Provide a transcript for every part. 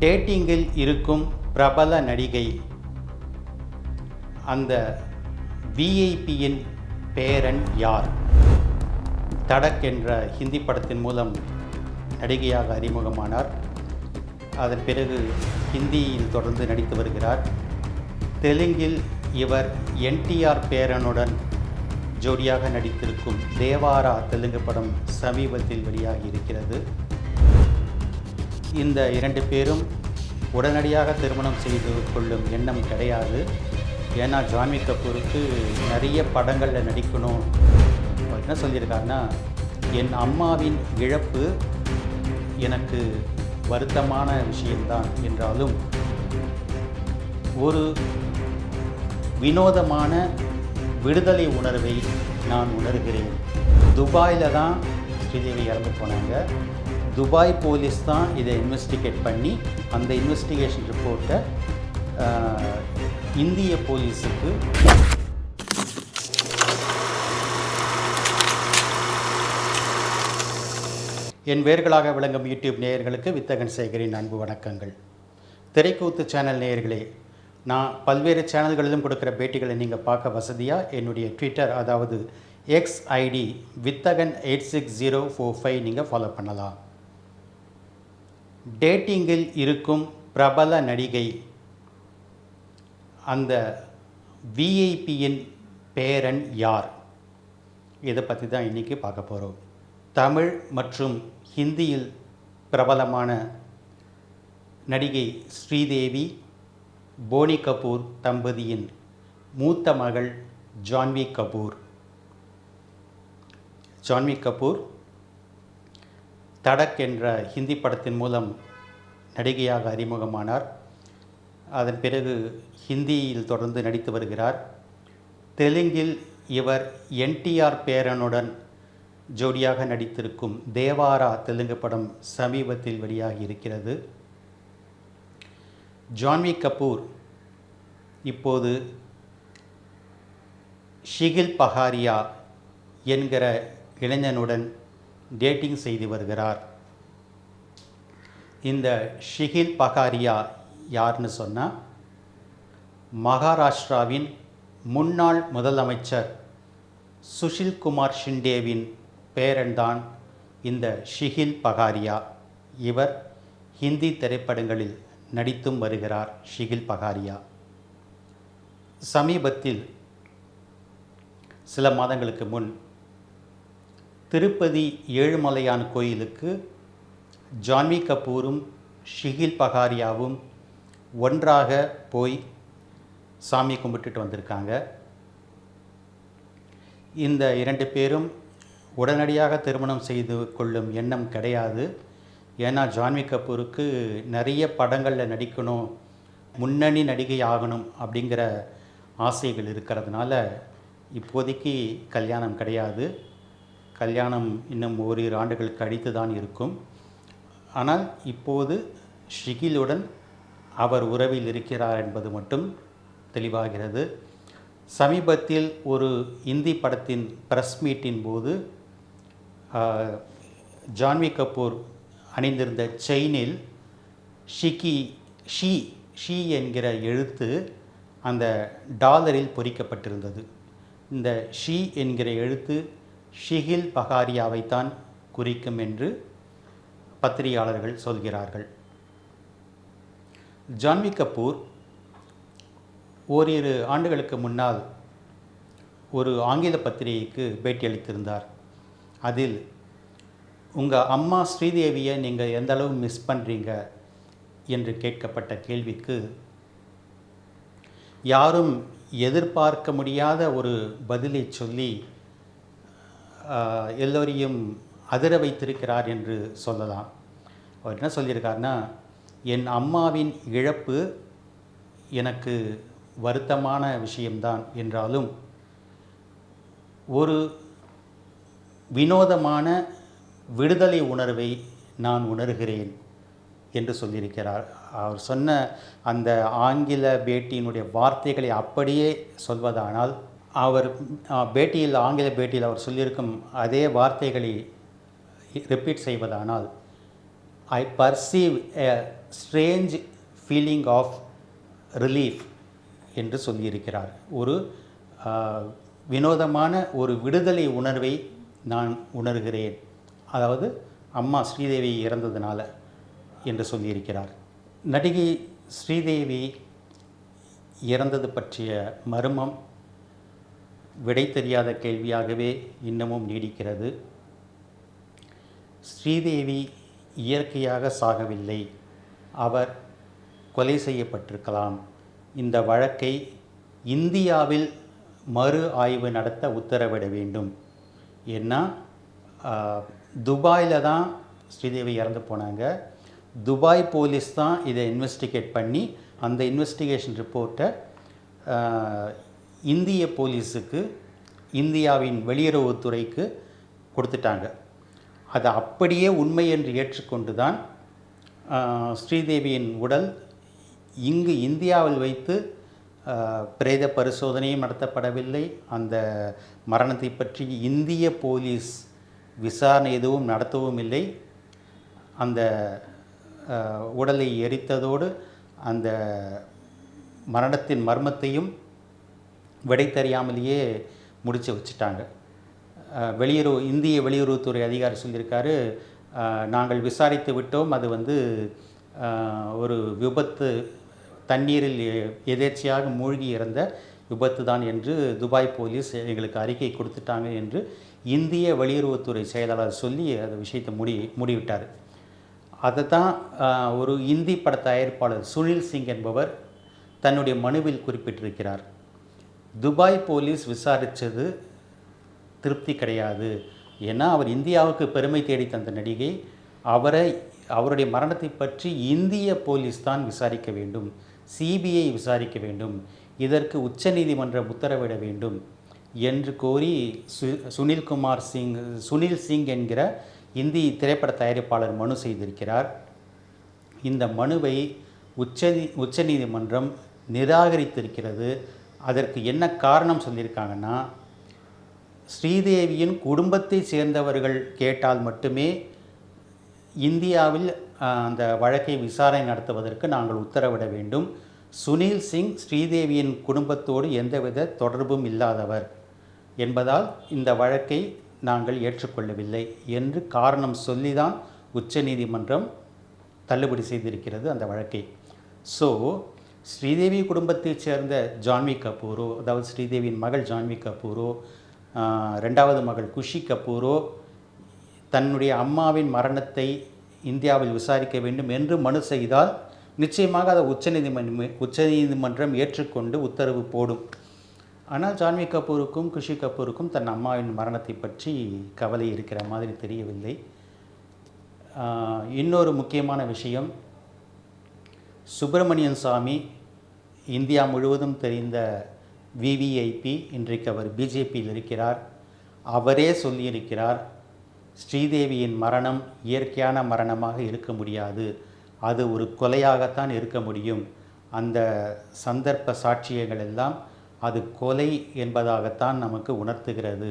டேட்டிங்கில் இருக்கும் பிரபல நடிகை. அந்த விஐபியின் பேரன் யார்? தடக் என்ற ஹிந்தி படத்தின் மூலம் நடிகையாக அறிமுகமானார். அதன் பிறகு ஹிந்தியில் தொடர்ந்து நடித்து வருகிறார். தெலுங்கில் இவர் என்டிஆர் பேரனுடன் ஜோடியாக நடித்திருக்கும் தேவாரா தெலுங்கு படம் சமீபத்தில் வெளியாகி இருக்கிறது. இந்த இரண்டு பேரும் உடனடியாக திருமணம் செய்து கொள்ளும் எண்ணம் கிடையாது. ஏன்னா ஜாமி கபூருக்கு நிறைய படங்களில் நடிக்கணும். என்ன சொல்லியிருக்காருன்னா என் அம்மாவின் இழப்பு எனக்கு வருத்தமான விஷயம்தான் என்றாலும் ஒரு வினோதமான விடுதலை உணர்வை நான் உணர்கிறேன். துபாயில் தான் ஸ்ரீதேவி இறந்து போனாங்க. துபாய் போலீஸ் தான் இதை இன்வெஸ்டிகேட் பண்ணி அந்த இன்வெஸ்டிகேஷன் ரிப்போர்ட்டை இந்திய போலீஸுக்கு என் வேர்களாக விளங்கும் யூடியூப் நேயர்களுக்கு வித்தகன் சேகரின் அன்பு வணக்கங்கள். திரைக்கூத்து சேனல் நேயர்களே நான் பல்வேறு சேனல்களிலும் கொடுக்குற பேட்டிகளை நீங்கள் பார்க்க வசதியாக என்னுடைய ட்விட்டர் அதாவது X ID Vithagan eight six zero four five நீங்கள் ஃபாலோ பண்ணலாம். டேட்டிங்கில் இருக்கும் பிரபல நடிகை அந்த விஐபியின் பேரன் யார்? இதை பற்றி தான் இன்றைக்கி பார்க்க போகிறோம் தமிழ் மற்றும் ஹிந்தியில் பிரபலமான நடிகை ஸ்ரீதேவி போனி கபூர் தம்பதியின் மூத்த மகள் ஜான்வி கபூர். ஜான்வி கபூர் தடக் என்ற ஹிந்தி படத்தின் மூலம் நடிகையாக அறிமுகமானார். அதன் பிறகு ஹிந்தியில் தொடர்ந்து நடித்து வருகிறார். தெலுங்கில் இவர் என்டிஆர் பேரனுடன் ஜோடியாக நடித்திருக்கும் தேவாரா தெலுங்கு படம் சமீபத்தில் வெளியாகி இருக்கிறது. ஜான்வி கபூர் இப்போது ஷிகில் பஹாரியா என்கிற இளைஞனுடன் டேட்டிங் செய்து வருகிறார். இந்த ஷிகில் பகாரியா யார்னு சொன்னால் மகாராஷ்டிராவின் முன்னாள் முதலமைச்சர் சுஷில் குமார் ஷிண்டேவின் பேரன்தான் இந்த ஷிகில் பகாரியா. இவர் ஹிந்தி திரைப்படங்களில் நடித்தும் வருகிறார் ஷிகில் பகாரியா. சமீபத்தில் சில மாதங்களுக்கு முன் திருப்பதி ஏழுமலையான் கோயிலுக்கு ஜான்வி கபூரும் ஷிகில் பகாரியாவும் ஒன்றாக போய் சாமி கும்பிட்டுட்டு வந்திருக்காங்க. இந்த இரண்டு பேரும் உடனடியாக திருமணம் செய்து கொள்ளும் எண்ணம் கிடையாது. ஏன்னா ஜான்வி கபூருக்கு நிறைய படங்களில் நடிக்கணும் முன்னணி நடிகை ஆகணும் அப்படிங்கிற ஆசைகள் இருக்கிறதுனால இப்போதைக்கு கல்யாணம் கிடையாது. கல்யாணம் இன்னும் ஓரிரு ஆண்டுகள் கழித்து தான் இருக்கும். ஆனால் இப்போது ஷிகிலுடன் அவர் உறவில் இருக்கிறார் என்பது மட்டும் தெளிவாகிறது. சமீபத்தில் ஒரு இந்தி படத்தின் ப்ரெஸ் மீட்டின் போது ஜான்வி கபூர் அணிந்திருந்த செயினில் ஷிகி ஷி ஷி என்கிற எழுத்து அந்த டாலரில் பொறிக்கப்பட்டிருந்தது. இந்த ஷி என்கிற எழுத்து ஷிகில் பகாரியாவைத்தான் குறிக்கும் என்று பத்திரிகையாளர்கள் சொல்கிறார்கள். ஜான்வி கபூர் ஓரிரு ஆண்டுகளுக்கு முன்னால் ஒரு ஆங்கில பத்திரிகைக்கு பேட்டியளித்திருந்தார் அதில் உங்கள் அம்மா ஸ்ரீதேவியை நீங்கள் எந்த அளவு மிஸ் பண்ணுறீங்க என்று கேட்கப்பட்ட கேள்விக்கு யாரும் எதிர்பார்க்க முடியாத ஒரு பதிலை சொல்லி எல்லோரையும் அதிர வைத்திருக்கிறார் என்று சொல்லலாம். அவர் என்ன சொல்லியிருக்காருன்னா என் அம்மாவின் இழப்பு எனக்கு வருத்தமான விஷயம்தான் என்றாலும் ஒரு வினோதமான விடுதலை உணர்வை நான் உணர்கிறேன் என்று சொல்லியிருக்கிறார். அவர் சொன்ன அந்த ஆங்கில பேட்டியினுடைய வார்த்தைகளை அப்படியே சொல்வதானால் அவர் பேட்டியில் ஆங்கில பேட்டியில் அவர் சொல்லியிருக்கும் அதே வார்த்தைகளை repeat செய்வதானால் I perceive a strange feeling of relief என்று சொல்லியிருக்கிறார். ஒரு வினோதமான ஒரு விடுதலை உணர்வை நான் உணர்கிறேன். அதாவது அம்மா ஸ்ரீதேவி இறந்ததுனால என்று சொல்லியிருக்கிறார். நடிகை ஸ்ரீதேவி இறந்தது பற்றிய மர்மம் விடை தெரியாத கேள்வியாகவே இன்னமும் நீடிக்கிறது. ஸ்ரீதேவி இயற்கையாக சாகவில்லை. அவர் கொலை செய்யப்பட்டிருக்கலாம். இந்த வழக்கை இந்தியாவில் மறு ஆய்வு நடத்த உத்தரவிட வேண்டும். ஏன்னா துபாயில் தான் ஸ்ரீதேவி இறந்து போனாங்க. துபாய் போலீஸ் தான் இதை இன்வெஸ்டிகேட் பண்ணி அந்த இன்வெஸ்டிகேஷன் ரிப்போர்ட்டை இந்திய போலீஸுக்கு இந்தியாவின் வெளியுறவுத்துறைக்கு கொடுத்துட்டாங்க. அதை அப்படியே உண்மை என்று ஏற்றுக்கொண்டு தான் ஸ்ரீதேவியின் உடல் இங்கு இந்தியாவில் வைத்து பிரேத பரிசோதனையும் நடத்தப்படவில்லை. அந்த மரணத்தை பற்றி இந்திய போலீஸ் விசாரணை எதுவும் நடத்தவும் இல்லை. அந்த உடலை எரித்ததோடு அந்த மரணத்தின் மர்மத்தையும் விடை தெரியாமலேயே முடித்து வச்சுட்டாங்க வெளியுறவு இந்திய வெளியுறவுத்துறை அதிகாரி சொல்லியிருக்காரு நாங்கள் விசாரித்து விட்டோம் அது வந்து ஒரு விபத்து தண்ணீரில் எ- மூழ்கி இறந்த விபத்து தான் என்று துபாய் போலீஸ் எங்களுக்கு அறிக்கை கொடுத்துட்டாங்க என்று இந்திய வெளியுறவுத்துறை செயலாளர் சொல்லி அந்த விஷயத்தை முடி முடிவிட்டார். அதை தான் ஒரு இந்தி பட தயாரிப்பாளர் சுனில் சிங் என்பவர் தன்னுடைய மனுவில் குறிப்பிட்டிருக்கிறார். துபாய் போலீஸ் விசாரித்தது திருப்தி கிடையாது. ஏன்னா அவர் இந்தியாவுக்கு பெருமை தேடி தந்த நடிகை. அவரை அவருடைய மரணத்தை பற்றி இந்திய போலீஸ் தான் விசாரிக்க வேண்டும். சிபிஐ விசாரிக்க வேண்டும். இதற்கு உச்சநீதிமன்றம் உத்தரவிட வேண்டும் என்று கோரி சு சுனில்குமார் சிங் சுனில் சிங் என்கிற இந்தி திரைப்பட தயாரிப்பாளர் மனு செய்திருக்கிறார். இந்த மனுவை உச்ச உச்சநீதிமன்றம் நிராகரித்திருக்கிறது. அதற்கு என்ன காரணம் சொல்லியிருக்காங்கன்னா ஸ்ரீதேவியின் குடும்பத்தை சேர்ந்தவர்கள் கேட்டால் மட்டுமே இந்தியாவில் அந்த வழக்கை விசாரணை நடத்துவதற்கு நாங்கள் உத்தரவிட வேண்டும். சுனில் சிங் ஸ்ரீதேவியின் குடும்பத்தோடு எந்தவித தொடர்பும் இல்லாதவர் என்பதால் இந்த வழக்கை நாங்கள் ஏற்றுக்கொள்ளவில்லை என்று காரணம் சொல்லிதான் உச்சநீதிமன்றம் தள்ளுபடி செய்திருக்கிறது அந்த வழக்கை. ஸோ ஸ்ரீதேவி குடும்பத்தைச் சேர்ந்த ஜான்வி கபூரோ அதாவது ஸ்ரீதேவியின் மகள் ஜான்வி கபூரோ ரெண்டாவது மகள் குஷி கபூரோ தன்னுடைய அம்மாவின் மரணத்தை இந்தியாவில் விசாரிக்க வேண்டும் என்று மனு செய்தால் நிச்சயமாக அதை உச்சநீதிமன்றம் உச்சநீதிமன்றம் ஏற்றுக்கொண்டு உத்தரவு போடும். ஆனால் ஜான்வி கபூருக்கும் குஷி கபூருக்கும் தன் அம்மாவின் மரணத்தை பற்றி கவலை இருக்கிற மாதிரி தெரியவில்லை. இன்னொரு முக்கியமான விஷயம் சுப்பிரமணியன் சாமி இந்தியா முழுவதும் தெரிந்த விவிஐபி இன்றைக்கு அவர் பிஜேபியில் இருக்கிறார். அவரே சொல்லியிருக்கிறார் ஸ்ரீதேவியின் மரணம் இயற்கையான மரணமாக இருக்க முடியாது. அது ஒரு கொலையாகத்தான் இருக்க முடியும். அந்த சந்தர்ப்ப சாட்சியங்கள் எல்லாம் அது கொலை என்பதாகத்தான் நமக்கு உணர்த்துகிறது.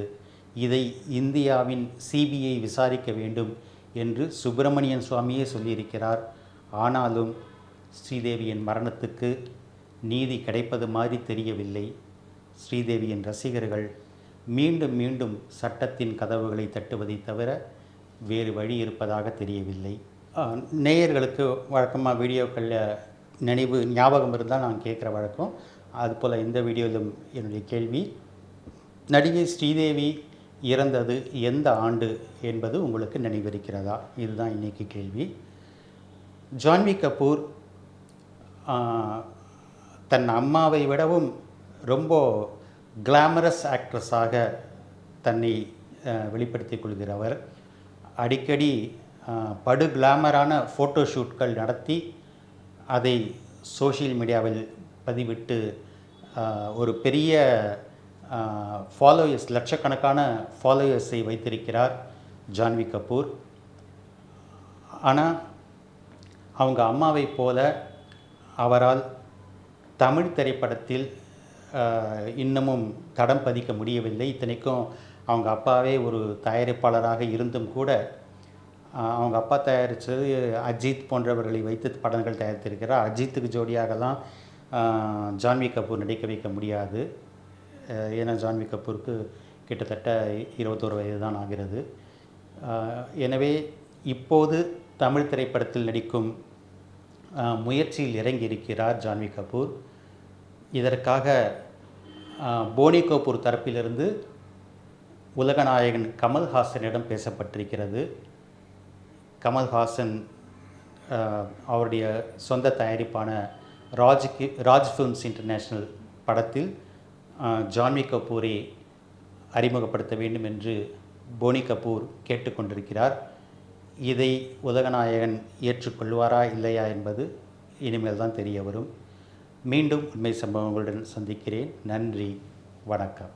இதை இந்தியாவின் சிபிஐ விசாரிக்க வேண்டும் என்று சுப்பிரமணியன் சுவாமியே சொல்லியிருக்கிறார். ஆனாலும் ஸ்ரீதேவியின் மரணத்துக்கு நீதி கிடைப்பது மாதிரி தெரியவில்லை. ஸ்ரீதேவியின் ரசிகர்கள் மீண்டும் மீண்டும் சட்டத்தின் கதவுகளை தட்டுவதை தவிர வேறு வழி இருப்பதாக தெரியவில்லை. நேயர்களுக்கு வழக்கமாக வீடியோக்களில் நினைவு ஞாபகம் இருந்தால் நான் கேட்குற வழக்கம். அதுபோல் இந்த வீடியோவிலும் என்னுடைய கேள்வி. நடிகை ஸ்ரீதேவி இறந்தது எந்த ஆண்டு என்பது உங்களுக்கு நினைவிருக்கிறதா? இதுதான் இன்றைக்கு கேள்வி. ஜான்வி கபூர் தன் அம்மாவை விடவும் ரொம்ப கிளாமரஸ் ஆக்ட்ரஸாக தன்னை வெளிப்படுத்தி கொள்கிறவர். அடிக்கடி படு கிளாமரான ஃபோட்டோ ஷூட்கள் நடத்தி அதை சோஷியல் மீடியாவில் பதிவிட்டு ஒரு பெரிய ஃபாலோயர்ஸ் லட்சக்கணக்கான ஃபாலோயர்ஸை வைத்திருக்கிறார் ஜான்வி கபூர். ஆனால் அவங்க அம்மாவைப் போல அவரால் தமிழ் திரைப்படத்தில் இன்னமும் தடம் பதிக்க முடியவில்லை. இத்தனைக்கும் அவங்க அப்பாவே ஒரு தயாரிப்பாளராக இருந்தும் கூட அவங்க அப்பா தயாரித்தது அஜித் போன்றவர்களை வைத்து படங்கள் தயாரித்திருக்கிறார். அஜித்துக்கு ஜோடியாகலாம் ஜான்வி கபூர் நடிக்க வைக்க முடியாது. ஏன்னா ஜான்வி கபூருக்கு கிட்டத்தட்ட இருபத்தோரு வயது தான் ஆகிறது எனவே இப்போது தமிழ் திரைப்படத்தில் நடிக்கும் முயற்சியில் இறங்கி இருக்கிறார் ஜான்வி கபூர். இதற்காக போனி கபூர் தரப்பிலிருந்து உலகநாயகன் கமல்ஹாசனிடம் பேசப்பட்டிருக்கிறது. கமல்ஹாசன் அவருடைய சொந்த தயாரிப்பான ராஜ்க்கு ராஜ் ஃபிலிம்ஸ் இன்டர்நேஷ்னல் படத்தில் ஜான்வி கபூரை அறிமுகப்படுத்த வேண்டும் என்று போனி கபூர் கேட்டுக்கொண்டிருக்கிறார். இதை உலகநாயகன் ஏற்றுக்கொள்வாரா இல்லையா என்பது இனிமேல் தான் தெரிய வரும். மீண்டும் உண்மை சம்பவங்களுடன் சந்திக்கிறேன். நன்றி. வணக்கம்.